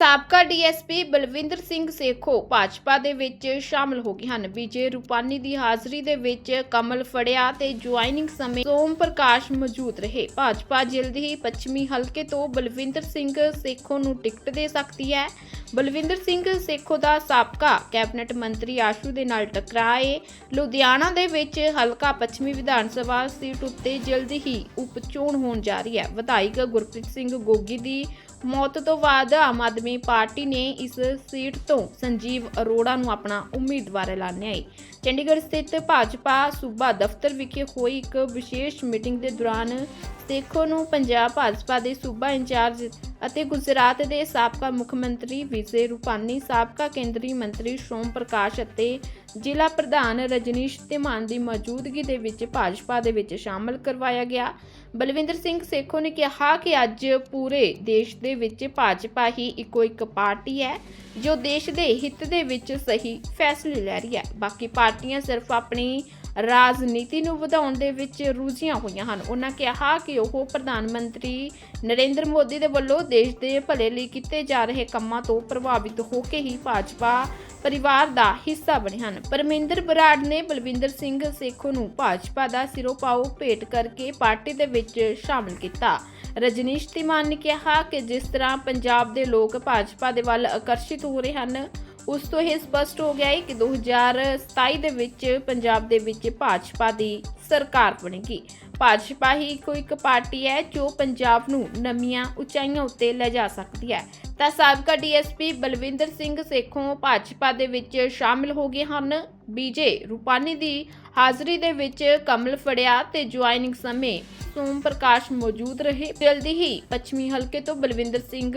ਸਾਬਕਾ ਡੀਐਸਪੀ ਬਲਵਿੰਦਰ ਸਿੰਘ ਸੇਖੋ ਭਾਜਪਾ ਦੇ ਵਿੱਚ ਸ਼ਾਮਲ ਹੋ ਗਏ ਹਨ। ਵਿਜੇ ਰੂਪਾਨੀ ਦੀ ਹਾਜ਼ਰੀ ਦੇ ਵਿੱਚ ਕਮਲ ਫੜਿਆ ਤੇ ਜੁਆਇਨਿੰਗ ਸਮੇਂ ਸੋਮ ਪ੍ਰਕਾਸ਼ ਮੌਜੂਦ ਰਹੇ। ਭਾਜਪਾ ਜਲਦੀ ਹੀ ਪੱਛਮੀ ਹਲਕੇ ਤੋਂ ਬਲਵਿੰਦਰ ਸਿੰਘ ਸੇਖੋ ਨੂੰ ਟਿਕਟ ਦੇ ਸਕਦੀ ਹੈ। ਬਲਵਿੰਦਰ ਸਿੰਘ ਸੇਖੋ ਦਾ ਸਾਬਕਾ ਕੈਬਨਿਟ ਮੰਤਰੀ ਆਸ਼ੂ ਦੇ ਨਾਲ ਟਕਰਾਏ। ਲੁਧਿਆਣਾ ਦੇ ਵਿੱਚ ਹਲਕਾ ਪੱਛਮੀ ਵਿਧਾਨ ਸਭਾ ਸੀਟ ਉੱਤੇ ਜਲਦੀ ਹੀ ਉਪਚੋਣ ਹੋਣ ਜਾ ਰਹੀ ਹੈ। ਵਿਧਾਇਕ ਗੁਰਪ੍ਰੀਤ ਸਿੰਘ ਗੋਗੀ ਦੀ ਮੌਤ ਤੋਂ ਬਾਅਦ ਆਮ ਆਦਮੀ ਪਾਰਟੀ ਨੇ ਇਸ ਸੀਟ ਤੋਂ ਸੰਜੀਵ ਅਰੋੜਾ ਨੂੰ ਆਪਣਾ ਉਮੀਦਵਾਰ ਐਲਾਨਿਆ ਹੈ ਚੰਡੀਗੜ੍ਹ ਸਥਿਤ ਭਾਜਪਾ ਸੂਬਾ ਦਫ਼ਤਰ ਵਿਖੇ ਹੋਈ ਇੱਕ ਵਿਸ਼ੇਸ਼ ਮੀਟਿੰਗ ਦੇ ਦੌਰਾਨ ਸੇਖੋ ਨੂੰ ਪੰਜਾਬ ਭਾਜਪਾ ਦੇ ਸੂਬਾ ਇੰਚਾਰਜ ਅਤੇ ਗੁਜਰਾਤ ਦੇ ਸਾਬਕਾ ਮੁੱਖ ਮੰਤਰੀ ਵਿਜੇ ਰੂਪਾਨੀ, ਸਾਬਕਾ ਕੇਂਦਰੀ ਮੰਤਰੀ ਸ਼ੋਮ ਪ੍ਰਕਾਸ਼ ਅਤੇ ਜ਼ਿਲ੍ਹਾ ਪ੍ਰਧਾਨ ਰਜਨੀਸ਼ ਧੀਮਾਨ ਦੀ ਮੌਜੂਦਗੀ ਦੇ ਵਿੱਚ ਭਾਜਪਾ ਦੇ ਵਿੱਚ ਸ਼ਾਮਲ ਕਰਵਾਇਆ ਗਿਆ। ਬਲਵਿੰਦਰ ਸਿੰਘ ਸੇਖੋ ਨੇ ਕਿਹਾ ਕਿ ਅੱਜ ਪੂਰੇ ਦੇਸ਼ ਦੇ ਵਿੱਚ ਭਾਜਪਾ ਹੀ ਇੱਕੋ ਇੱਕ ਪਾਰਟੀ ਹੈ, ਜੋ ਦੇਸ਼ ਦੇ ਹਿੱਤ ਦੇ ਵਿੱਚ ਸਹੀ ਫੈਸਲੇ ਲੈ ਰਹੀ ਹੈ। ਬਾਕੀ ਪਾਰਟੀਆਂ ਸਿਰਫ ਆਪਣੀ ਰਾਜਨੀਤੀ ਨੂੰ ਵਧਾਉਣ ਦੇ ਵਿੱਚ ਰੁਝੀਆਂ ਹੋਈਆਂ ਹਨ। ਉਹਨਾਂ ਕਿਹਾ ਕਿ ਉਹ ਪ੍ਰਧਾਨ ਮੰਤਰੀ ਨਰਿੰਦਰ ਮੋਦੀ ਦੇ ਵੱਲੋਂ ਦੇਸ਼ ਦੇ ਭਲੇ ਲਈ ਕੀਤੇ ਜਾ ਰਹੇ ਕੰਮਾਂ ਤੋਂ ਪ੍ਰਭਾਵਿਤ ਹੋ ਕੇ ਹੀ ਭਾਜਪਾ ਪਰਿਵਾਰ ਦਾ ਹਿੱਸਾ ਬਣੇ ਹਨ। ਪਰਮਿੰਦਰ ਬਰਾੜ ਨੇ ਬਲਵਿੰਦਰ ਸਿੰਘ ਸੇਖੋ ਨੂੰ ਭਾਜਪਾ ਦਾ ਸਿਰੋਪਾਓ ਭੇਟ ਕਰਕੇ ਪਾਰਟੀ ਦੇ ਵਿੱਚ ਸ਼ਾਮਲ ਕੀਤਾ। ਰਜਨੀਸ਼ ਤਿਮਾਨ ਨੇ ਕਿਹਾ ਕਿ ਜਿਸ ਤਰ੍ਹਾਂ ਪੰਜਾਬ ਦੇ ਲੋਕ ਭਾਜਪਾ ਦੇ ਵੱਲ ਆਕਰਸ਼ਿਤ ਹੋ ਰਹੇ ਹਨ ਉਸ ਤੋਂ ਇਹ ਸਪਸ਼ਟ ਹੋ ਗਿਆ ਹੈ ਕਿ 2027 ਦੇ ਵਿੱਚ ਪੰਜਾਬ ਦੇ ਵਿੱਚ ਭਾਜਪਾ ਦੀ ਸਰਕਾਰ ਬਣੇਗੀ। ਭਾਜਪਾ ਹੀ ਕੋਈ ਇੱਕ ਪਾਰਟੀ ਹੈ ਜੋ ਪੰਜਾਬ ਨੂੰ ਨਵੀਆਂ ਉਚਾਈਆਂ ਉੱਤੇ ਲੈ ਜਾ ਸਕਦੀ ਹੈ। ਤਾਂ ਸਾਬਕਾ ਡੀਐਸਪੀ ਬਲਵਿੰਦਰ ਸਿੰਘ ਸੇਖੋਂ ਭਾਜਪਾ ਦੇ ਵਿੱਚ ਸ਼ਾਮਿਲ ਹੋ ਗਏ ਹਨ। ਬੀਜੇ ਰੂਪਾਨੀ ਦੀ ਹਾਜ਼ਰੀ ਦੇ ਵਿੱਚ ਕਮਲ ਫੜਿਆ ਤੇ ਜੁਆਇਨਿੰਗ ਸਮੇਂ ਸੋਮ ਪ੍ਰਕਾਸ਼ ਮੌਜੂਦ ਰਹੇ। ਜਲਦੀ ਹੀ ਪੱਛਮੀ ਹਲਕੇ ਤੋਂ ਬਲਵਿੰਦਰ ਸਿੰਘ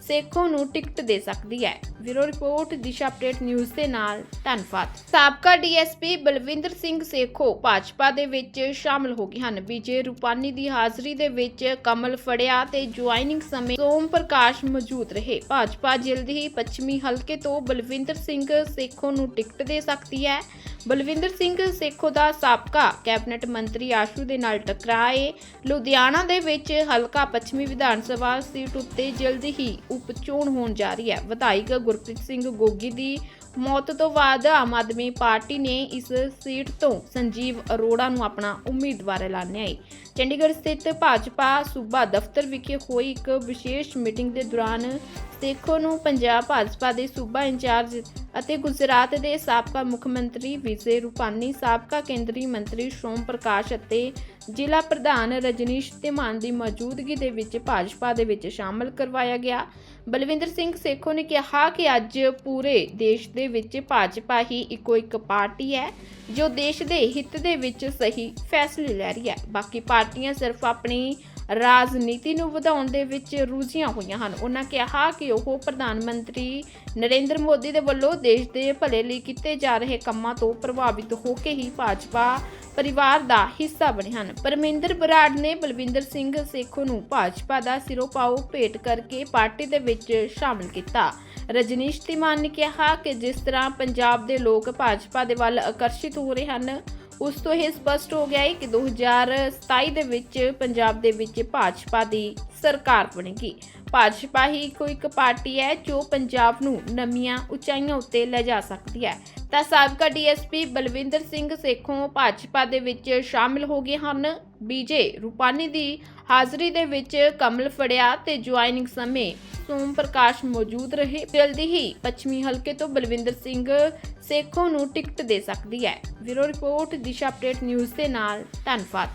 ਸੇਖੋਂ ਨੂੰ ਟਿਕਟ ਦੇ ਸਕਦੀ ਹੈ। Bureau report, Disha update news ਦੇ ਨਾਲ ਧੰਨਵਾਦ। ਸਾਬਕਾ ਡੀਐਸਪੀ ਬਲਵਿੰਦਰ ਸਿੰਘ ਸੇਖੋ ਭਾਜਪਾ ਦੇ ਵਿੱਚ ਸ਼ਾਮਲ ਹੋ ਗਏ ਹਨ। ਵਿਜੇ ਰੂਪਾਨੀ ਦੀ ਹਾਜ਼ਰੀ ਦੇ ਵਿੱਚ ਕਮਲ ਫੜਿਆ ਤੇ ਜੁਆਇਨਿੰਗ ਸਮੇਂ ਸੋਮ ਪ੍ਰਕਾਸ਼ ਮੌਜੂਦ ਰਹੇ। ਭਾਜਪਾ ਜਲਦ ਹੀ ਪੱਛਮੀ ਹਲਕੇ ਤੋਂ ਬਲਵਿੰਦਰ ਸਿੰਘ ਸੇਖੋ ਨੂੰ ਟਿਕਟ ਦੇ ਸਕਦੀ ਹੈ। ਬਲਵਿੰਦਰ ਸਿੰਘ ਸੇਖੋ ਦਾ ਸਾਬਕਾ ਕੈਬਨਿਟ ਮੰਤਰੀ ਆਸ਼ੂ ਦੇ ਨਾਲ ਟਕਰਾਏ। ਲੁਧਿਆਣਾ ਦੇ ਵਿੱਚ ਹਲਕਾ ਪੱਛਮੀ ਵਿਧਾਨ ਸਭਾ ਸੀਟ ਉੱਤੇ ਜਲਦ ਹੀ ਉਪਚੋਣ ਹੋਣ ਜਾ ਰਹੀ ਹੈ। ਵਿਧਾਇਕ ਗੁਰਪ੍ਰੀਤ ਸਿੰਘ ਗੋਗੀ ਦੀ ਮੌਤ ਤੋਂ ਬਾਅਦ ਆਮ ਆਦਮੀ ਪਾਰਟੀ ਨੇ ਇਸ ਸੀਟ ਤੋਂ ਸੰਜੀਵ ਅਰੋੜਾ ਨੂੰ ਆਪਣਾ ਉਮੀਦਵਾਰ ਐਲਾਨਿਆ ਹੈ ਚੰਡੀਗੜ੍ਹ ਸਥਿਤ ਭਾਜਪਾ ਸੂਬਾ ਦਫ਼ਤਰ ਵਿਖੇ ਹੋਈ ਇੱਕ ਵਿਸ਼ੇਸ਼ ਮੀਟਿੰਗ ਦੇ ਦੌਰਾਨ ਸੇਖੋ ਨੂੰ ਪੰਜਾਬ ਭਾਜਪਾ ਦੇ ਸੂਬਾ ਇੰਚਾਰਜ ਅਤੇ ਗੁਜਰਾਤ ਦੇ ਸਾਬਕਾ ਮੁੱਖ ਮੰਤਰੀ ਵਿਜੇ ਰੂਪਾਨੀ, ਸਾਬਕਾ ਕੇਂਦਰੀ ਮੰਤਰੀ ਸ਼ੋਮ ਪ੍ਰਕਾਸ਼ ਅਤੇ ਜ਼ਿਲ੍ਹਾ ਪ੍ਰਧਾਨ ਰਜਨੀਸ਼ ਧੀਮਾਨ ਦੀ ਮੌਜੂਦਗੀ ਦੇ ਵਿੱਚ ਭਾਜਪਾ ਦੇ ਵਿੱਚ ਸ਼ਾਮਲ ਕਰਵਾਇਆ ਗਿਆ। ਬਲਵਿੰਦਰ ਸਿੰਘ ਸੇਖੋ ਨੇ ਕਿਹਾ ਕਿ ਅੱਜ ਪੂਰੇ ਦੇਸ਼ ਦੇ ਵਿੱਚ ਭਾਜਪਾ ਹੀ ਇੱਕੋ ਇੱਕ ਪਾਰਟੀ ਹੈ, ਜੋ ਦੇਸ਼ ਦੇ ਹਿੱਤ ਦੇ ਵਿੱਚ ਸਹੀ ਫੈਸਲੇ ਲੈ ਰਹੀ ਹੈ। ਬਾਕੀ ਪਾਰਟੀਆਂ ਸਿਰਫ ਆਪਣੀ ਰਾਜਨੀਤੀ ਨੂੰ ਵਧਾਉਣ ਦੇ ਵਿੱਚ ਰੁਝੀਆਂ ਹੋਈਆਂ ਹਨ। ਉਹਨਾਂ ਕਿਹਾ ਕਿ ਉਹ ਪ੍ਰਧਾਨ ਮੰਤਰੀ ਨਰਿੰਦਰ ਮੋਦੀ ਦੇ ਵੱਲੋਂ ਦੇਸ਼ ਦੇ ਭਲੇ ਲਈ ਕੀਤੇ ਜਾ ਰਹੇ ਕੰਮਾਂ ਤੋਂ ਪ੍ਰਭਾਵਿਤ ਹੋ ਕੇ ਹੀ ਭਾਜਪਾ ਪਰਿਵਾਰ ਦਾ ਹਿੱਸਾ ਬਣੇ ਹਨ। ਪਰਮਿੰਦਰ ਬਰਾੜ ਨੇ ਬਲਵਿੰਦਰ ਸਿੰਘ ਸੇਖੋ ਨੂੰ ਭਾਜਪਾ ਦਾ ਸਿਰੋਪਾਓ ਭੇਟ ਕਰਕੇ ਪਾਰਟੀ ਦੇ ਵਿੱਚ ਸ਼ਾਮਲ ਕੀਤਾ। ਰਜਨੀਸ਼ ਤਿਮਾਨ ਨੇ ਕਿਹਾ ਕਿ ਜਿਸ ਤਰ੍ਹਾਂ ਪੰਜਾਬ ਦੇ ਲੋਕ ਭਾਜਪਾ ਦੇ ਵੱਲ ਆਕਰਸ਼ਿਤ ਹੋ ਰਹੇ ਹਨ ਉਸ ਤੋਂ ਇਹ ਸਪਸ਼ਟ ਹੋ ਗਿਆ ਹੈ ਕਿ 2027 ਦੇ ਵਿੱਚ ਪੰਜਾਬ ਦੇ ਵਿੱਚ ਭਾਜਪਾ ਦੀ ਸਰਕਾਰ ਬਣੇਗੀ। ਭਾਜਪਾ ਹੀ ਕੋਈ ਇੱਕ ਪਾਰਟੀ ਹੈ ਜੋ ਪੰਜਾਬ ਨੂੰ ਨਵੀਆਂ ਉਚਾਈਆਂ ਉੱਤੇ ਲੈ ਜਾ ਸਕਦੀ ਹੈ। ਤਾਂ ਸਾਬਕਾ ਡੀਐਸਪੀ ਬਲਵਿੰਦਰ ਸਿੰਘ ਸੇਖੋਂ ਭਾਜਪਾ ਦੇ ਵਿੱਚ ਸ਼ਾਮਿਲ ਹੋ ਗਏ ਹਨ। ਬੀਜੇ ਰੂਪਾਨੀ ਦੀ ਹਾਜ਼ਰੀ ਦੇ ਵਿੱਚ ਕਮਲ ਫੜਿਆ ਤੇ ਜੁਆਇਨਿੰਗ ਸਮੇਂ ਸੋਮ ਪ੍ਰਕਾਸ਼ ਮੌਜੂਦ ਰਹੇ। ਜਲਦੀ ਹੀ ਪੱਛਮੀ ਹਲਕੇ ਤੋਂ ਬਲਵਿੰਦਰ ਸਿੰਘ ਸੇਖੋਂ ਨੂੰ ਟਿਕਟ ਦੇ ਸਕਦੀ ਹੈ। Bureau report, Disha update, news ਦੇ ਨਾਲ ਧੰਨਵਾਦ।